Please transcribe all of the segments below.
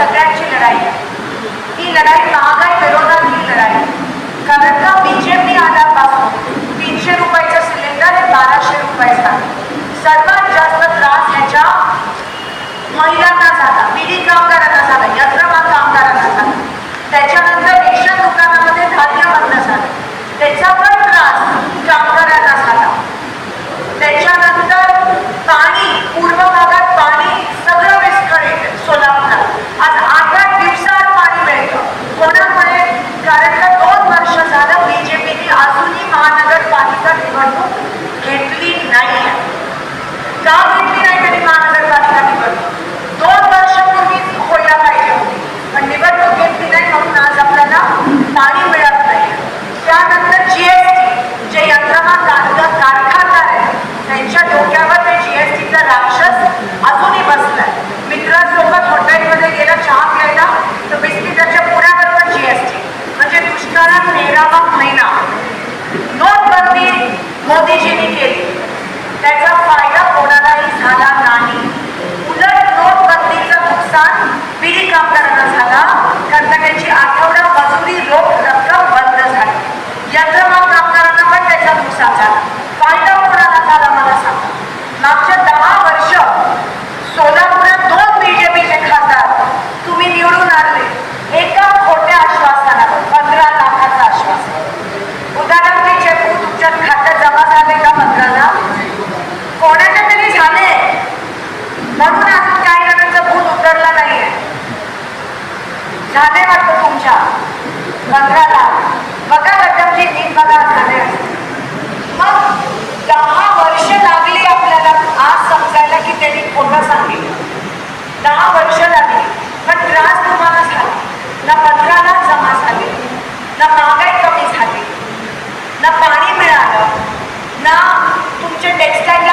सगळ्यांची लोकांच्या डोक्यावर ते जीएसटीचा राक्षस अजूनही बसलाय. मित्रांसोबत हॉटेलमध्ये गेला चहा प्यायला तर बिस्किटाच्या पुऱ्याबरोबर जीएसटी म्हणजे दुष्काळात मेरावा महिना. नोटबंदी मोदीजींनी केली. त्याचा फायदा कोणालाही झाला नाही. उलट नोटबंदीचं नुकसान बिडी कामगारांना झाला कारण त्यांची आठवडा मजुरी रोख रक्कम बंद झाली. यंत्रमाग कामगारांना पण त्याचा नुकसान झाला. बंगाला बघा गटमची नीट बघा मग दहा वर्ष लागली आपल्याला. आज समजायला की त्यांनी खोटं सांगितलं. दहा वर्ष लागली. पण त्रास झाला. ना पंधराला जमा झाली. ना महागाई कमी झाली. ना पाणी मिळालं. ना तुमच्या टेक्स्टाईलला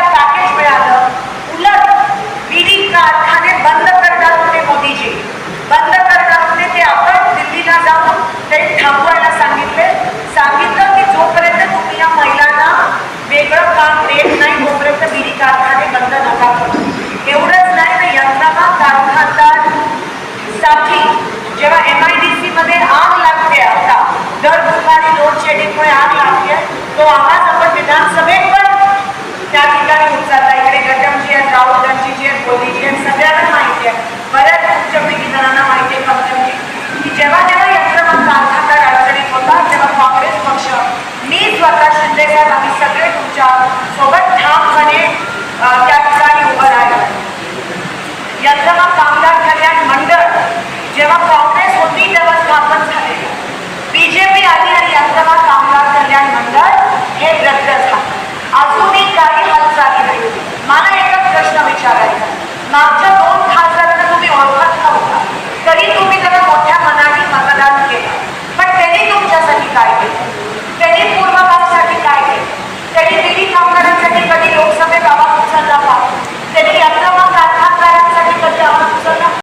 एक आठ लाख आहे तो आवाज आपण विधानसभेत पण त्या ठिकाणी उच्चार